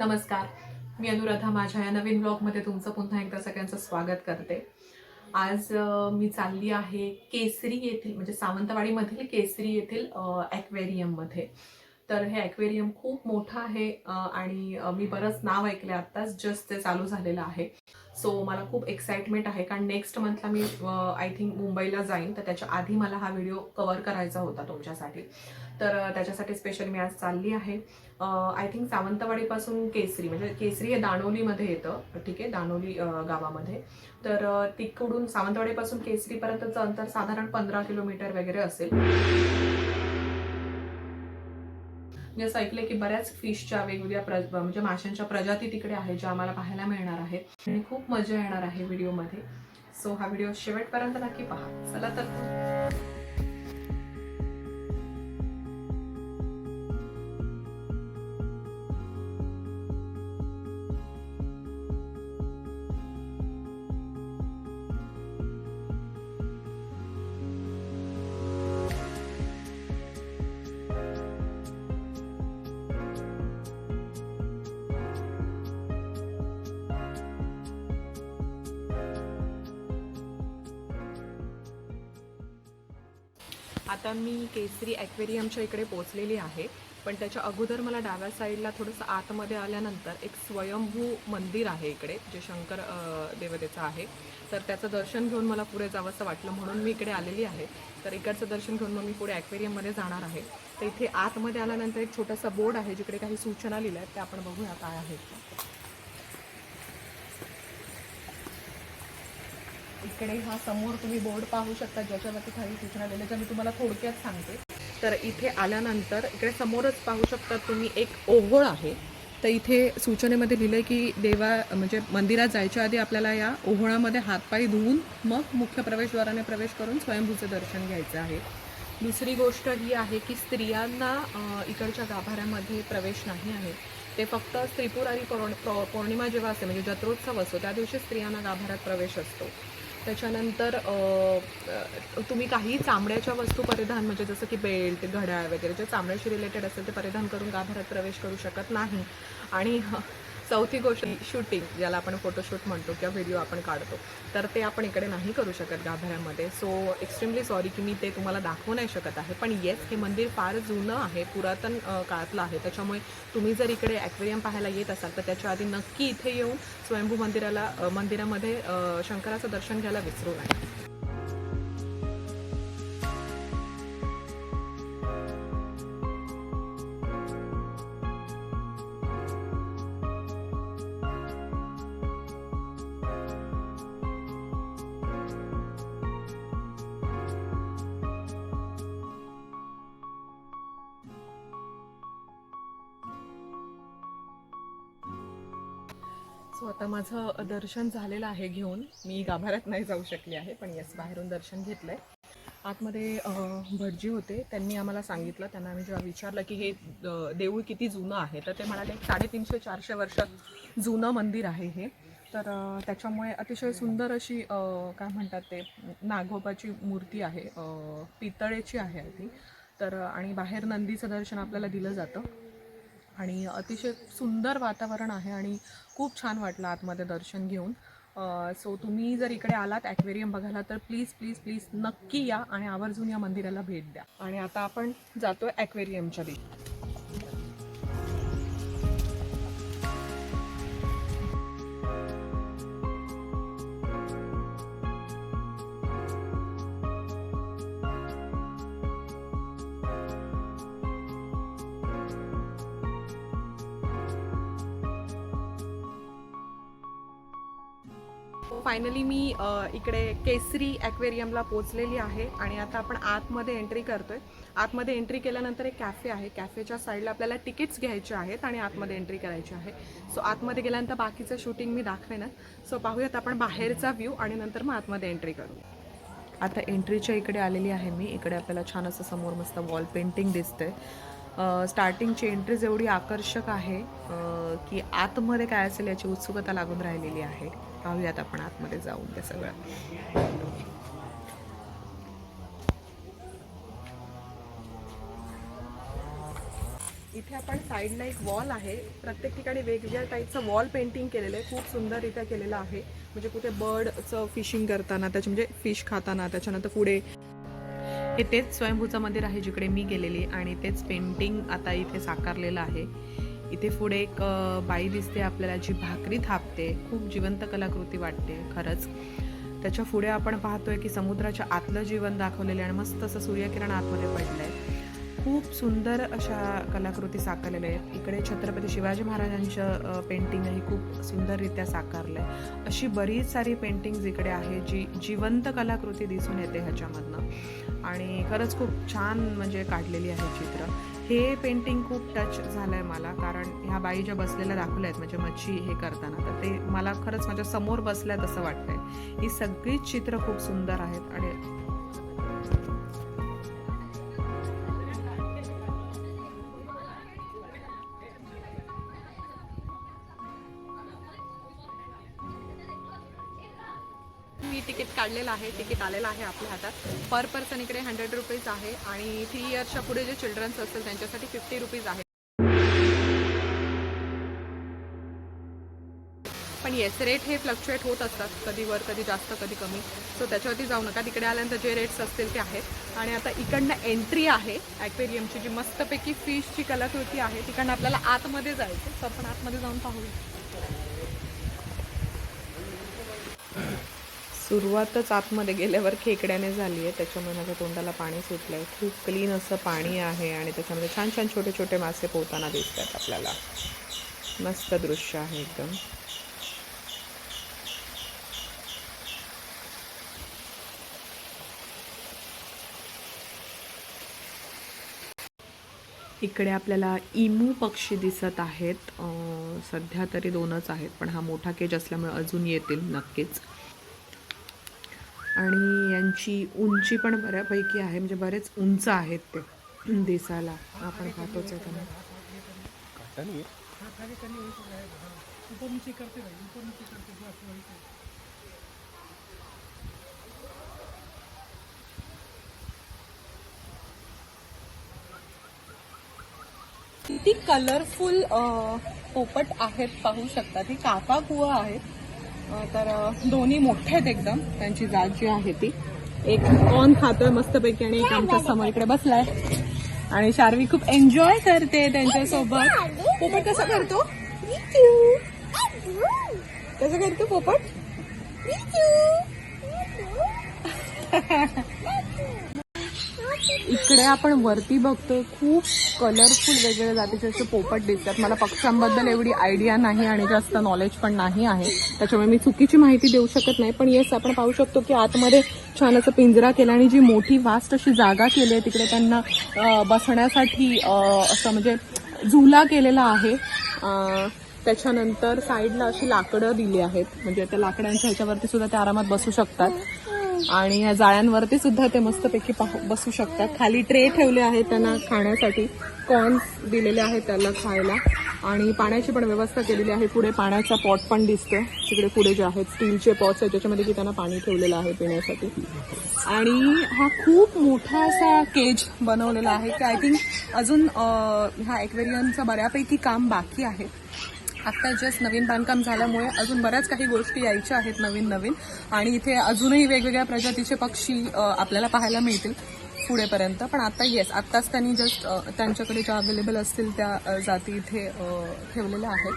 नमस्कार. मी अनुराधा माझ्या या नवीन ब्लॉगमध्ये तुमचं पुन्हा एकदा सगळ्यांचं स्वागत करते. आज मी चालली आहे केसरी येथील म्हणजे सावंतवाडीमधील केसरी येथील ॲक्वेरियममध्ये. तर हे ॲक्वेरियम खूप मोठं आहे आणि मी बरंच नाव ऐकलं आत्ताच जस्ट ते चालू झालेलं आहे. सो मला खूप एक्साइटमेंट आहे कारण नेक्स्ट मंथला मी आय थिंक मुंबईला जाईन तर त्याच्या आधी मला हा व्हिडिओ कव्हर करायचा होता तुमच्यासाठी. तर त्याच्यासाठी स्पेशल मी आज चालली आहे. आय थिंक सावंतवाडीपासून केसरी म्हणजे केसरी हे दाणोलीमध्ये येतं. ठीक आहे दाणोली गावामध्ये. तर तिकडून सावंतवाडीपासून केसरीपर्यंतचं अंतर साधारण पंधरा किलोमीटर वगैरे असेल. मी असं ऐकलंय की बऱ्याच फिशच्या वेगवेगळ्या प्र म्हणजे माशांच्या प्रजाती तिकडे आहेत ज्या आम्हाला पाहायला मिळणार आहेत आणि खूप मजा येणार आहे व्हिडिओमध्ये. सो हा व्हिडिओ शेवटपर्यंत नक्की पहा. चला तर केसरी ॲक्वेरियमच्या इकडे पोचलेली आहे. पण त्याच्या अगोदर मला डाव्या साईडला थोडंसं आतमध्ये आल्यानंतर एक स्वयंभू मंदिर आहे इकडे जे शंकर देवतेचं आहे. तर त्याचं दर्शन घेऊन मला पुढे जावंसं वाटलं म्हणून मी इकडे आलेली आहे. तर इकडचं दर्शन घेऊन मग मी पुढे ॲक्वेरियममध्ये जाणार आहे. तर इथे आतमध्ये आल्यानंतर एक छोटासा बोर्ड आहे जिकडे काही सूचना लिहिल्या आहेत त्या आपण बघूया काय आहेत इकडे हा समोर तुम्ही बोर्ड पाहू शकता ज्याच्यावरती काही सूचना दिल्या ज्या मी तुम्हाला थोडक्यात सांगते. तर इथे आल्यानंतर इकडे समोरच पाहू शकता तुम्ही एक ओहोळ आहे. तर इथे सूचनेमध्ये लिहिलंय की देवा म्हणजे मंदिरात जायच्या आधी आपल्याला या ओहोळामध्ये हातपाय धुवून मग मुख्य प्रवेशद्वाराने प्रवेश करून स्वयंभूचं दर्शन घ्यायचं आहे. दुसरी गोष्ट ही आहे की स्त्रियांना इकडच्या गाभाऱ्यामध्ये प्रवेश नाही आहे. ते फक्त त्रिपुरारी पौर्णिमा जेव्हा असते म्हणजे जत्रोत्सव असतो त्या दिवशी स्त्रियांना गाभाऱ्यात प्रवेश असतो. त्याच्यानंतर तुम्ही काही चामड्याच्या वस्तू परिधान म्हणजे जसं की बेल्ट घड्याळ वगैरे जे चामड्याशी रिलेटेड असेल ते परिधान करून गाभाऱ्यात प्रवेश करू शकत नाही. आणि चौथी गोष्ट शूटिंग ज्याला आपण फोटोशूट म्हणतो किंवा व्हिडिओ आपण काढतो तर ते आपण इकडे नाही करू शकत गाभाऱ्यामध्ये. सो एक्स्ट्रीमली सॉरी की मी ते तुम्हाला दाखवू नाही शकत आहे पण येस हे मंदिर फार जुनं आहे पुरातन काळातलं आहे. त्याच्यामुळे तुम्ही जर इकडे ॲक्वेरियम पाहायला येत असाल तर त्याच्या आधी नक्की इथे येऊन स्वयंभू मंदिराला मंदिरामध्ये शंकराचं दर्शन घ्यायला विसरू नये सो आता माझं दर्शन झालेलं आहे घेऊन. मी गाभाऱ्यात नाही जाऊ शकली आहे पण येस बाहेरून दर्शन घेतलं आहे आतमध्ये भटजी होते. त्यांनी आम्हाला सांगितलं. त्यांना आम्ही जेव्हा विचारलं की हे देऊळ किती जुनं आहे तर ते म्हणाले एक साडेतीनशे चारशे वर्ष जुनं मंदिर आहे हे. तर त्याच्यामुळे अतिशय सुंदर अशी काय म्हणतात ते नागोबाची मूर्ती आहे पितळेची आहे ती. तर आणि बाहेर नंदीचं दर्शन आपल्याला दिलं जातं. आणि अतिशय सुंदर वातावरण आहे आणि खूप छान वाटलं आतमध्ये दर्शन घेऊन. सो तुम्ही जर इकडे आलात ॲक्वेरियम बघायला तर प्लीज प्लीज प्लीज नक्की या आणि आवर्जून या मंदिराला भेट द्या. आणि आता आपण जातो ॲक्वेरियमच्या दिशेने. फायनली मी इकडे केसरी ॲक्वेरियमला पोचलेली आहे आणि आता आपण आतमध्ये एंट्री करतोय. आतमध्ये एंट्री केल्यानंतर एक कॅफे आहे. कॅफेच्या साईडला आपल्याला तिकीट्स घ्यायचे आहेत आणि आतमध्ये एंट्री करायची आहे. सो आतमध्ये गेल्यानंतर बाकीचं शूटिंग मी दाखवेनच. सो पाहूयात आपण बाहेरचा व्ह्यू आणि नंतर मग आतमध्ये एंट्री करू. आता एंट्रीच्या इकडे आलेली आहे मी. इकडे आपल्याला छान असं समोर मस्त वॉल पेंटिंग दिसतंय. स्टार्टिंगची एंट्रीज एवढी आकर्षक आहे की आतमध्ये काय असेल याची उत्सुकता लागून राहिलेली आहे. पाहूयात आपण आतमध्ये जाऊन ते सगळं. इथे आपण साईडला एक वॉल आहे. प्रत्येक ठिकाणी वेगवेगळ्या टाईपचं वॉल पेंटिंग केलेलं आहे. खूप सुंदररित्या केलेलं आहे. म्हणजे कुठे बर्डचं फिशिंग करताना त्याच्या म्हणजे फिश खाताना त्याच्यानंतर पुढे हे तेच स्वयंभूचं मंदिर आहे जिकडे मी गेलेली आणि तेच पेंटिंग आता इथे साकारलेलं आहे. इथे पुढे एक बाई दिसते आपल्याला जी भाकरी थापते. खूप जिवंत कलाकृती वाटते खरंच. त्याच्या पुढे आपण पाहतोय की समुद्राच्या आतलं जीवन दाखवलेलं आहे आणि मस्त असं सूर्यकिरण आतमध्ये पडलं आहे खूप सुंदर अशा कलाकृती साकारलेल्या आहेत. इकडे छत्रपती शिवाजी महाराजांचं पेंटिंगही खूप सुंदररित्या साकारलं आहे अशी बरीच सारी पेंटिंग्ज इकडे आहे जी जिवंत कलाकृती दिसून येते ह्याच्यामधनं. आणि खरंच खूप छान म्हणजे काढलेली आहे चित्र. हे पेंटिंग खूप टच झालं आहे मला कारण ह्या बाई ज्या बसलेल्या दाखवल्या आहेत म्हणजे मच्छी हे करताना तर ते मला खरंच माझ्यासमोर बसल्यात असं वाटतंय. ही सगळीच चित्र खूप सुंदर आहेत आणि काढलेलं आहे तिकीट आलेलं आहे आपल्या हातात. पर पर्सन इकडे हंड्रेड रुपीज आहे आणि थ्री इयर्सच्या पुढे जे चिल्ड्रन्स असतील त्यांच्यासाठी फिफ्टी रुपीज आहे. पण येस रेट हे फ्लक्च्युएट होत असतात. कधी वर कधी जास्त कधी कमी. सो त्याच्यावरती जाऊ नका. तिकडे आल्यानंतर जे रेट्स असतील ते आहेत. आणि आता इकडनं एंट्री आहे ॲक्वेरियमची जी मस्तपैकी फिशची कलाकृती आहे तिकडनं आपल्याला आतमध्ये जायचं तर आपण आतमध्ये जाऊन पाहूया. सुरुवातच आतमध्ये गेल्यावर खेकड्याने झाली आहे. त्याच्यामुळे माझ्या तोंडाला पाणी सुटलं आहे खूप क्लीन असं पाणी आहे आणि त्याच्यामध्ये छान छान छोटे छोटे मासे पोहताना दिसतात आपल्याला. मस्त दृश्य आहे एकदम. इकडे आपल्याला इमू पक्षी दिसत आहेत. सध्या तरी दोनच आहेत पण हा मोठा केज असल्यामुळे अजून येतील नक्कीच. आणि यांची उंची पण बऱ्यापैकी आहे म्हणजे बरेच उंच आहेत ते दिसायला. आपण पाहतोच आहे त्यांना. किती कलरफुल पोपट आहेत पाहू शकता. ती काका कुवा आहेत. तर दोन्ही मोठे आहेत एकदम. त्यांची जात जी आहे ती. एक कॉर्न खातोय मस्तपैकी आणि एक आमच्यासमोर इकडे बसलाय. आणि शार्वी खूप एन्जॉय करते त्यांच्यासोबत. पोपट कसा करतो? कसं करतो पोपट? इकडे आपण वरती बघतोय खूप कलरफुल वेगवेगळ्या जातीचे असे पोपट दिसतात. मला पक्ष्यांबद्दल एवढी आयडिया नाही आणि जास्त नॉलेज पण नाही आहे. त्याच्यामुळे मी चुकीची माहिती देऊ शकत नाही. पण येस आपण पाहू शकतो की आतमध्ये छान असं पिंजरा केला आणि जी मोठी वास्ट अशी जागा केली आहे तिकडे त्यांना बसण्यासाठी असं म्हणजे झुला केलेला आहे. त्याच्यानंतर साईडला अशी लाकडं दिली आहेत. म्हणजे त्या लाकडांच्या ह्याच्यावरती सुद्धा ते आरामात बसू शकतात. आणि या जाळ्यांवरती सुद्धा ते मस्तपैकी पाहू बसू शकतात. खाली ट्रे ठेवले आहेत त्यांना खाण्यासाठी. कॉर्न्स दिलेले आहेत त्याला खायला. आणि पाण्याची पण व्यवस्था केलेली आहे. पुढे पाण्याचा पॉट पण दिसतो तिकडे पुढे जे आहेत स्टीलचे पॉट्स आहेत ज्याच्यामध्ये की त्यांना पाणी ठेवलेलं आहे पिण्यासाठी. आणि हा खूप मोठा असा केज बनवलेला आहे. की आय थिंक अजून ह्या एक्वेरियमचं बऱ्यापैकी काम बाकी आहे. आत्ता जस्ट नवीन बांधकाम झाल्यामुळे अजून बऱ्याच काही गोष्टी यायच्या आहेत नवीन नवीन. आणि इथे अजूनही वेगवेगळ्या प्रजातीचे पक्षी आपल्याला पाहायला मिळतील पुढेपर्यंत. पण आता येस आत्ताच त्यांनी जस्ट त्यांच्याकडे ज्या अवेलेबल असतील त्या जाती इथे ठेवलेल्या आहेत.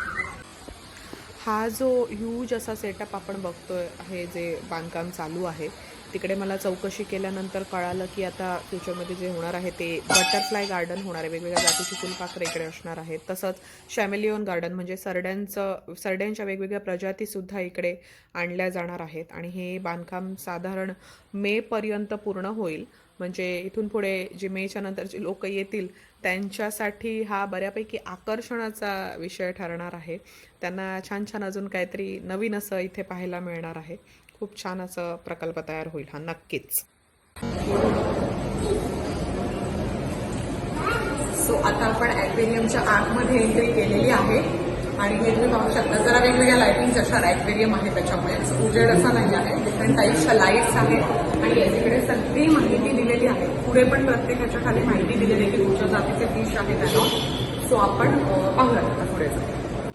हा जो ह्यूज असा सेटअप आपण बघतोय हे जे बांधकाम चालू आहे तिकडे मला चौकशी केल्यानंतर कळालं की आता फ्युचरमध्ये जे होणार आहे ते बटरफ्लाय गार्डन होणार आहे. वेगवेगळ्या जातीची फुलपाखरं इकडे असणार आहेत. तसंच शॅमेलिओन गार्डन म्हणजे सरड्यांचं सरड्यांच्या वेगवेगळ्या प्रजातीसुद्धा इकडे आणल्या जाणार आहेत. आणि हे बांधकाम साधारण मेपर्यंत पूर्ण होईल. म्हणजे इथून पुढे जे मेच्या नंतरचे लोक येतील त्यांच्यासाठी हा बऱ्यापैकी आकर्षणाचा विषय ठरणार आहे. त्यांना छान छान अजून काहीतरी नवीन असं इथे पाहायला मिळणार आहे. खूप छान असं प्रकल्प तयार होईल हा नक्कीच. सो आता आपण ॲक्वेरियमच्या आतमध्ये एंट्री केलेली आहे. आणि हे तुम्ही पाहू शकता जरा वेगवेगळ्या लाईटिंग असणार ॲक्वेरियम आहे त्याच्यामुळे. उजेड असा नाही आहे डिफरंट टाईप्सच्या लाईट्स आहेत. आणि याच्याकडे सगळी माहिती दिलेली आहे. पुढे पण प्रत्येकाच्या खाली माहिती दिलेली आहे की कुठच्या जातीचे फिश आहे त्यांना सो आपण अ, पाहूयात आता पुढे जाऊ.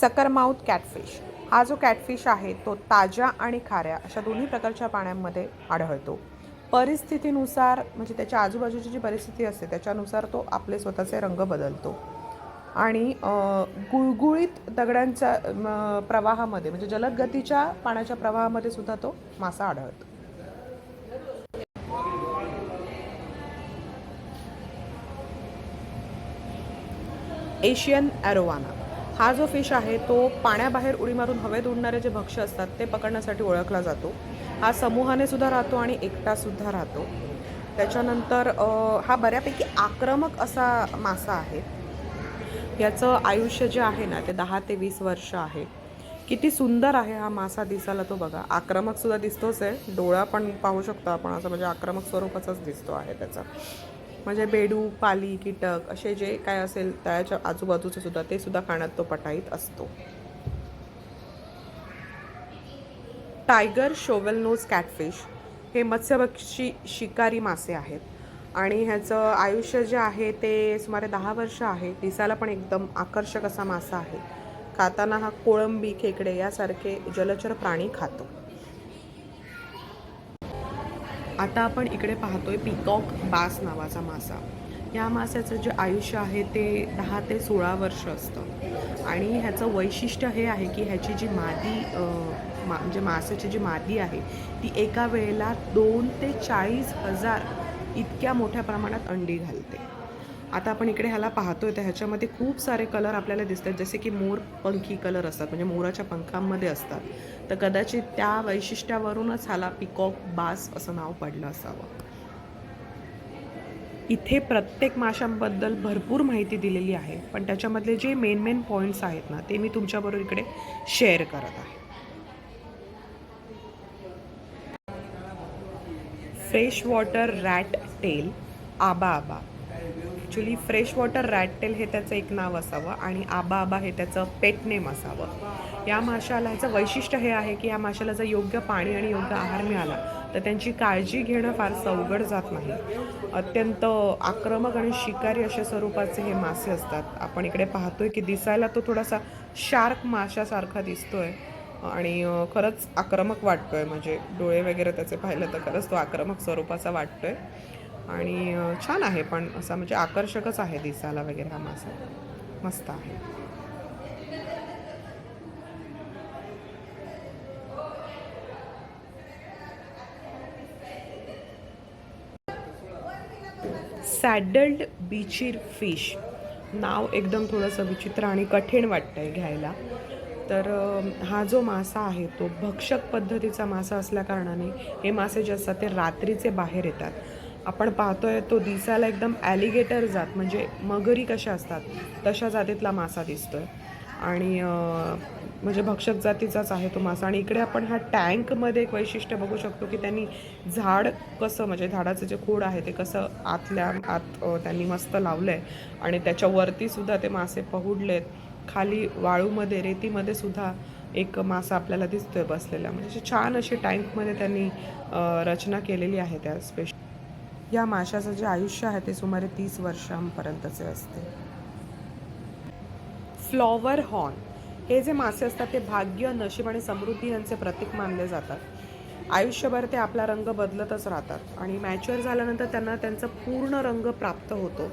सकरमाउथ कॅटफिश हा जो कॅटफिश आहे तो ताज्या आणि खाऱ्या अशा दोन्ही प्रकारच्या पाण्यामध्ये आढळतो. परिस्थितीनुसार म्हणजे त्याच्या आजूबाजूची जी परिस्थिती असते त्याच्यानुसार तो आपले स्वतःचे रंग बदलतो. आणि गुळगुळीत दगडांच्या प्रवाहामध्ये म्हणजे जलद गतीच्या पाण्याच्या प्रवाहामध्ये सुद्धा तो मासा आढळतो. एशियन ॲरोवाना हा जो फिश आहे तो पाण्याबाहेर उडी मारून हवेत उडणारे जे भक्ष्य असतात ते पकडण्यासाठी ओळखला जातो. हा समूहाने सुद्धा राहतो आणि एकटा सुद्धा राहतो. त्याच्यानंतर हा बऱ्यापैकी आक्रमक असा मासा आहे. याचं आयुष्य जे आहे ना ते दहा ते वीस वर्ष आहे. किती सुंदर आहे हा मासा दिसायला तो बघा. आक्रमक सुद्धा दिसतोच आहे. डोळा पण पाहू शकतो आपण असं म्हणजे आक्रमक स्वरूपाचाच दिसतो आहे त्याचा. म्हणजे बेडू पाली कीटक असे जे काय असेल त्याच्या आजूबाजूचं सुद्धा ते सुद्धा खाण्यात तो पटाईत असतो. टायगर शोवेल नोज कॅटफिश हे मत्स्यभक्षी शिकारी मासे आहेत. आणि ह्याचं आयुष्य जे आहे ते सुमारे दहा वर्ष आहे. दिसायला पण एकदम आकर्षक असा मासा आहे. खाताना हा कोळंबी खेकडे यासारखे जलचर प्राणी खातो. आता आपण इकडे पाहतोय पिकॉक बास नावाचा मासा. या माशाचं जे आयुष्य आहे ते दहा ते सोळा वर्ष असतं. आणि ह्याचं वैशिष्ट्य हे आहे की ह्याची जी मादी मा म्हणजे मासाची जी मादी आहे ती एका वेळेला दोन ते चाळीस हजार इतक्या मोठ्या प्रमाणात अंडी घालते. आता आपण इकडे ह्याला पाहतोय तर ह्याच्यामध्ये खूप सारे कलर आपल्याला दिसतात. जसे की मोर पंखी कलर असतात म्हणजे मोराच्या पंखांमध्ये असतात. तर कदाचित त्या वैशिष्ट्यावरूनच ह्याला पिकॉक बास असं नाव पडलं असावं. इथे प्रत्येक माशांबद्दल भरपूर माहिती दिलेली आहे पण त्याच्यामधले जे मेन मेन पॉईंट्स आहेत ना ते मी तुमच्याबरोबर इकडे शेअर करत आहे. फ्रेश वॉटर रॅट टेल आबा आबा ॲक्च्युली फ्रेश वॉटर रॅटटेल हे त्याचं एक नाव असावं आणि आबा आबा हे त्याचं पेटनेम असावं. या माशाला ह्याचं वैशिष्ट्य हे आहे की या माशाला जर योग्य पाणी आणि योग्य आहार मिळाला तर त्यांची काळजी घेणं फारसं अवघड जात नाही. अत्यंत आक्रमक आणि शिकारी अशा स्वरूपाचे हे मासे असतात. आपण इकडे पाहतोय की दिसायला तो थोडासा शार्क माशासारखा दिसतोय आणि खरंच आक्रमक वाटतोय. म्हणजे डोळे वगैरे त्याचे पाहिलं तर खरंच तो आक्रमक स्वरूपाचा वाटतोय. आणि छान आहे पण असा म्हणजे आकर्षकच आहे दिसायला वगैरे हा मासा. मस्त आहे. सॅडल्ड बीचीर फिश. नाव एकदम थोडंसं विचित्र आणि कठीण वाटतं आहे घ्यायला. तर हा जो मासा आहे तो भक्षक पद्धतीचा मासा असल्याकारणाने हे मासे जे असतात ते रात्रीचे बाहेर येतात. आपण पाहतोय तो दिसायला एकदम ॲलिगेटर जात म्हणजे मगरी कशा असतात तशा जातीतला मासा दिसतोय. आणि म्हणजे भक्षक जातीचाच आहे तो मासा. आणि इकडे आपण ह्या टँकमध्ये एक वैशिष्ट्य बघू शकतो की त्यांनी झाड कसं म्हणजे झाडाचं जे खोड आहे ते कसं आतल्या आत त्यांनी मस्त लावलं आहे आणि त्याच्यावरतीसुद्धा ते मासे पहुडलेत. खाली वाळूमध्ये रेतीमध्ये सुद्धा एक मासा आपल्याला दिसतोय बसलेला. म्हणजे अशी छान अशी टँकमध्ये त्यांनी रचना केलेली आहे त्या स्पेशल या माशाचं जे आयुष्य आहे ते सुमारे तीस वर्षांपर्यंतचे असते. Flower horn. हे जे मासे असतात ते भाग्य नशीब आणि समृद्धी यांचे प्रतीक मानले जातात. आयुष्यभर ते आपला रंग बदलतच राहतात आणि मॅच्युअर झाल्यानंतर त्यांना त्यांचा पूर्ण रंग प्राप्त होतो.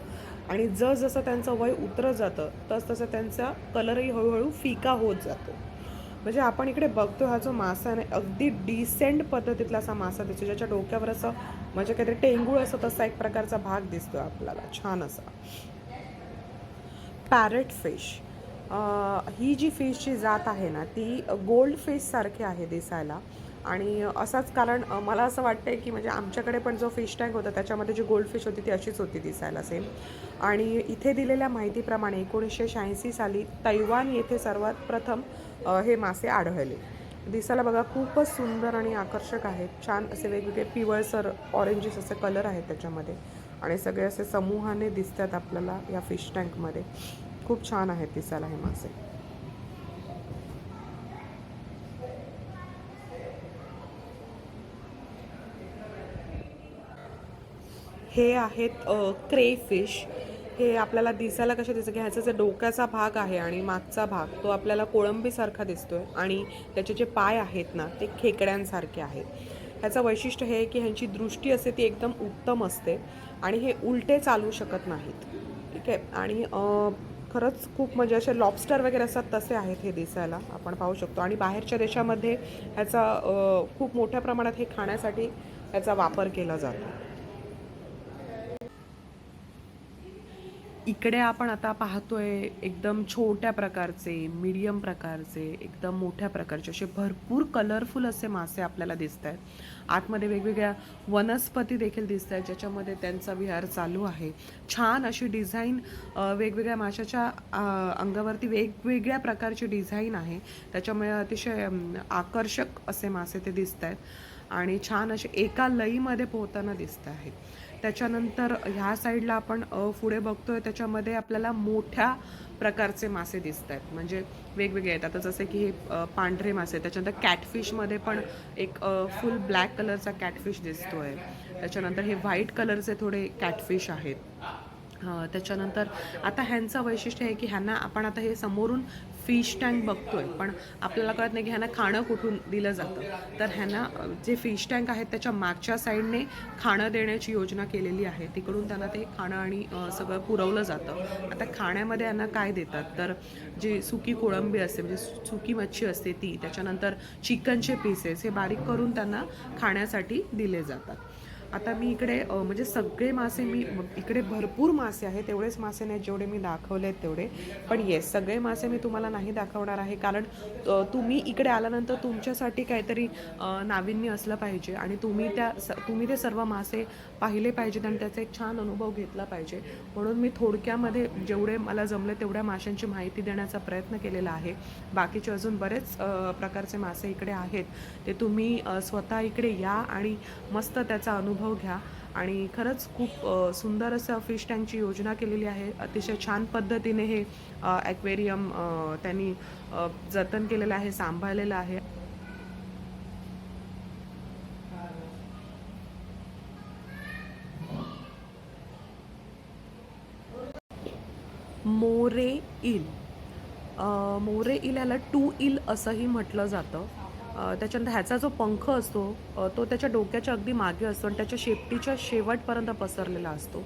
आणि जसजसं त्यांचं वय उतरत जातं तस तसं त्यांचा कलरही हळूहळू फिका होत जातो. म्हणजे आपण इकडे बघतो हा जो मासा आहे अगदी डिसेंट पद्धतीतला असा मासा दिसतो ज्याच्या डोक्यावर असं म्हणजे काहीतरी टेंगूळ असं तसा एक प्रकारचा भाग दिसतो आपल्याला छान असा. पॅरेट फिश ही जी फिशची जात आहे ना ती गोल्ड फिशसारखी आहे दिसायला. आणि असाच कारण मला असं वाटतंय की म्हणजे आमच्याकडे पण जो फिश टँक होता त्याच्यामध्ये जी गोल्ड फिश होती ती अशीच होती दिसायला सेम आणि इथे दिलेल्या माहितीप्रमाणे एकोणीसशे शहाऐंशी साली तैवान येथे सर्वात प्रथम हे मासे आढळले. दिसायला बघा खूपच सुंदर आणि आकर्षक आहेत. छान असे वेगवेगळे पिवळसर ऑरेंजेस असे कलर आहेत त्याच्यामध्ये. आणि सगळे असे समूहाने दिसतात आपल्याला या फिश टँकमध्ये खूप छान आहेत दिसायला हे मासे. हे आहेत क्रे फिश हे आपल्याला दिसायला कशा दिसतं की ह्याचा जे डोक्याचा भाग आहे आणि मागचा भाग तो आपल्याला कोळंबीसारखा दिसतो आहे आणि त्याचे जे पाय आहेत ना ते खेकड्यांसारखे आहेत. ह्याचं वैशिष्ट्य हे आहे की ह्यांची दृष्टी असते ती एकदम उत्तम असते आणि हे उलटे चालू शकत नाहीत. ठीक आहे? आणि खरंच खूप म्हणजे असे लॉबस्टर वगैरे असतात तसे आहेत हे दिसायला आपण पाहू शकतो. आणि बाहेरच्या देशामध्ये ह्याचा खूप मोठ्या प्रमाणात हे खाण्यासाठी ह्याचा वापर केला जातो. इकडे आपण आता पाहतोय एकदम छोट्या प्रकारचे मीडियम प्रकारचे एकदम मोठ्या प्रकारचे असे भरपूर कलरफुल असे मासे आपल्याला दिसत आहेत आतमध्ये वेगवेगळ्या वनस्पती देखील दिसत आहेत ज्याच्यामध्ये त्यांचा विहार चालू आहे. छान अशी डिझाईन वेगवेगळ्या माशाच्या अंगावरती वेगवेगळ्या प्रकारची डिझाईन आहे. त्याच्यामुळे अतिशय आकर्षक असे मासे ते दिसत आहेत आणि छान असे एका लईमध्ये पोहताना दिसत आहेत त्याच्यानंतर ह्या साईडला आपण पुढे बघतोय त्याच्यामध्ये आपल्याला मोठ्या प्रकारचे मासे दिसत आहेत म्हणजे वेगवेगळे आहेत. आता जसे की हे पांढरे मासे त्याच्यानंतर कॅटफिशमध्ये पण एक फुल ब्लॅक कलरचा कॅटफिश दिसतोय. त्याच्यानंतर हे व्हाईट कलरचे थोडे कॅटफिश आहेत. त्याच्यानंतर आता ह्यांचं वैशिष्ट्य आहे की ह्यांना आपण आता हे समोरून फिश टँक बघतोय पण आपल्याला कळत नाही की ह्यांना खाणं कुठून दिलं जातं. तर ह्यांना जे फिश टँक आहेत त्याच्या मागच्या साईडने खाणं देण्याची योजना केलेली आहे. तिकडून त्यांना ते खाणं आणि सगळं पुरवलं जातं. आता खाण्यामध्ये यांना काय देतात? तर जी सुकी कोळंबी असते म्हणजे सु- सुकी मच्छी असते ती त्याच्यानंतर चिकनचे पीसेस हे बारीक करून त्यांना खाण्यासाठी दिले जातात. आता मी इकडे म्हणजे सगळे मासे मी इकडे भरपूर मासे आहेत. तेवढेच मासे नाहीत जेवढे मी दाखवले आहेत तेवढे. पण येस सगळे मासे मी तुम्हाला नाही दाखवणार आहे. कारण तुम्ही इकडे आल्यानंतर तुमच्यासाठी काहीतरी नाविन्य असलं पाहिजे. आणि तुम्ही त्या स तुम्ही ते सर्व मासे पाहिले पाहिजेत आणि त्याचा एक छान अनुभव घेतला पाहिजे. म्हणून मी थोडक्यामध्ये जेवढे मला जमले तेवढ्या माशांची माहिती देण्याचा प्रयत्न केलेला आहे. बाकीचे अजून बरेच प्रकारचे मासे इकडे आहेत. ते तुम्ही स्वतः इकडे या आणि मस्त त्याचा अनुभव घ्या. आणि खरंच खूप सुंदर असं फिश टँकची योजना केलेली आहे. अतिशय छान पद्धतीने हे ॲक्वेरियम त्यांनी जतन केलेलं आहे सांभाळलेलं आहे. मोरे इल. मोरे इल याला टू इल असंही म्हटलं जातं. त्याच्यानंतर ह्याचा जो पंख असतो तो त्याच्या डोक्याच्या अगदी मागे असतो आणि त्याच्या शेपटीच्या शेवटपर्यंत पसरलेला असतो.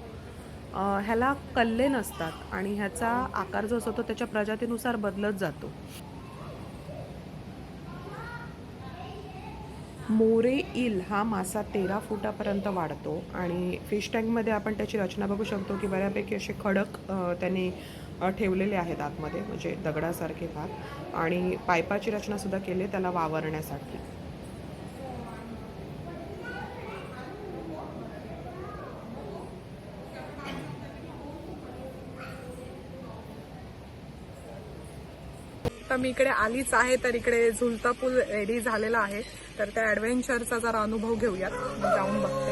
ह्याला कल्ले नसतात आणि ह्याचा आकार जो असतो तो त्याच्या प्रजातीनुसार बदलत जातो. मोरे इल हा मासा तेरा फुटापर्यंत वाढतो आणि फिश टँकमध्ये आपण त्याची रचना बघू शकतो की बऱ्यापैकी असे खडक त्याने ठेवलेले आहेत आतमध्ये म्हणजे दगडासारखे भाग. आणि पायपाची रचनासुद्धा केली आहे त्याला वावरण्यासाठी. तर मी इकडे आलीच आहे तर इकडे झुलता पूल रेडी झालेला आहे. तर त्या ॲडव्हेंचरचा जरा अनुभव घेऊयात. मी जाऊन बघते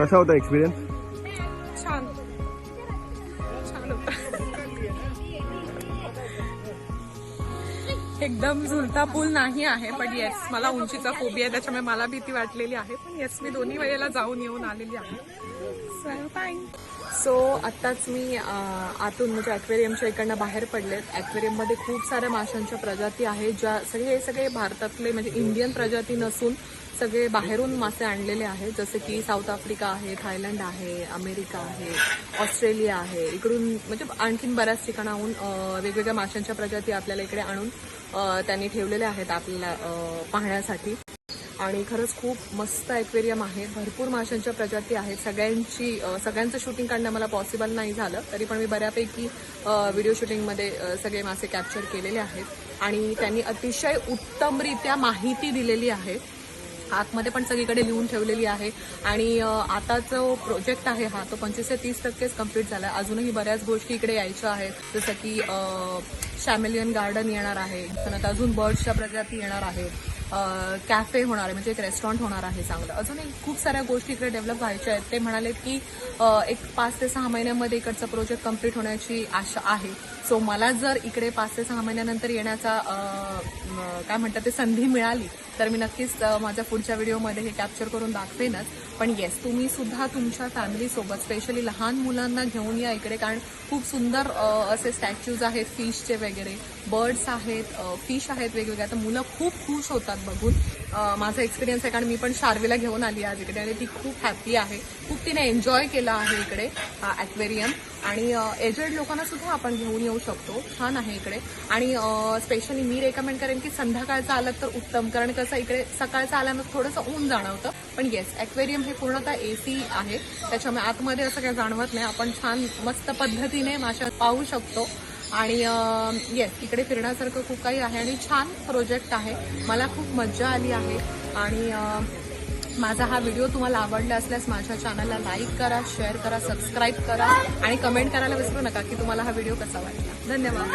कसा होता एक्सपिरियन्स छान. छान होता एकदम झुलता पूल नाही आहे पण येस मला उंचीचा फोबी आहे त्याच्यामुळे मला भीती वाटलेली आहे. पण येस मी दोन्ही वेळेला जाऊन येऊन आलेली आहे. सो आत्ताच मी आतून म्हणजे ॲक्वेरियमच्या इकडनं बाहेर पडलेत ॲक्वेरियममध्ये खूप साऱ्या माशांच्या प्रजाती आहेत ज्या सगळे हे सगळे भारतातले म्हणजे इंडियन प्रजाती नसून सगळे बाहेरून मासे आणलेले आहेत जसे की साऊथ आफ्रिका आहे थायलंड आहे अमेरिका आहे ऑस्ट्रेलिया आहे. इकडून म्हणजे आणखीन बऱ्याच ठिकाणाहून वेगवेगळ्या माशांच्या प्रजाती आपल्याला इकडे आणून त्यांनी ठेवलेल्या आहेत आपल्याला पाहण्यासाठी. आणि खरंच खूप मस्त ॲक्वेरियम आहे. भरपूर माशांच्या प्रजाती आहेत. सगळ्यांची सगळ्यांचं शूटिंग काढणं मला पॉसिबल नाही झालं. तरी पण मी बऱ्यापैकी व्हिडिओ शूटिंगमध्ये सगळे मासे कॅप्चर केलेले आहेत. आणि त्यांनी अतिशय उत्तमरित्या माहिती दिलेली आहे. आतमध्ये पण सगळीकडे लिहून ठेवलेली आहे. आणि आता जो प्रोजेक्ट आहे हा तो पंचवीस ते तीस टक्केच कंप्लीट झाला अजूनही बऱ्याच गोष्टी इकडे यायच्या आहेत. जसं की शॅमेलियन गार्डन येणार आहे. त्यानंतर अजून बर्ड्सच्या प्रजाती येणार आहेत कॅफे होणार आहे म्हणजे एक रेस्टॉरंट होणार आहे चांगलं. अजूनही खूप साऱ्या गोष्टी इकडे डेव्हलप व्हायच्या आहेत. ते म्हणालेत की एक पाच ते सहा महिन्यामध्ये इकडचा प्रोजेक्ट कंप्लीट होण्याची आशा आहे. सो मला जर इकडे पाच ते सहा महिन्यानंतर येण्याचा काय म्हणतात ते संधी मिळाली तर मी नक्कीच माझ्या पुढच्या व्हिडिओमध्ये हे कॅप्चर करून दाखवेनच. पण येस तुम्ही सुद्धा तुमच्या फॅमिलीसोबत स्पेशली लहान मुलांना घेऊन या इकडे कारण खूप सुंदर असे स्टॅच्यूज आहेत फिशचे वगैरे बर्ड्स आहेत फिश आहेत वेगवेगळ्या. तर मुलं खूप खुश होतात बघून. माझा एक्सपिरियन्स आहे कारण मी पण शार्वीला घेऊन आली आज इकडे आणि ती खूप हॅपी आहे. खूप तिने एन्जॉय केला आहे इकडे ॲक्वेरियम आणि एजेड लोकांना सुद्धा आपण घेऊन येऊ शकतो. छान आहे इकडे. आणि स्पेशली मी रेकमेंड करेन की संध्याकाळचं आलं तर उत्तम. कारण कसं इकडे सकाळचं आल्यानं थोडंसं ऊन जाणवतं. पण येस ॲक्वेरियम हे पूर्णतः ए सी आहे. त्याच्यामुळे आतमध्ये असं काही जाणवत नाही. आपण छान मस्त पद्धतीने माशा पाहू शकतो. आणि येस इकडे फिरण्यासारखं खूप काही आहे. आणि छान प्रोजेक्ट आहे. मला खूप मज्जा आली आहे. आणि माझा हा व्हिडिओ तुम्हाला आवडला असल्यास माझ्या चॅनलला लाईक करा शेअर करा सबस्क्राईब करा आणि कमेंट करायला विसरू नका की तुम्हाला हा व्हिडिओ कसा वाटला. धन्यवाद.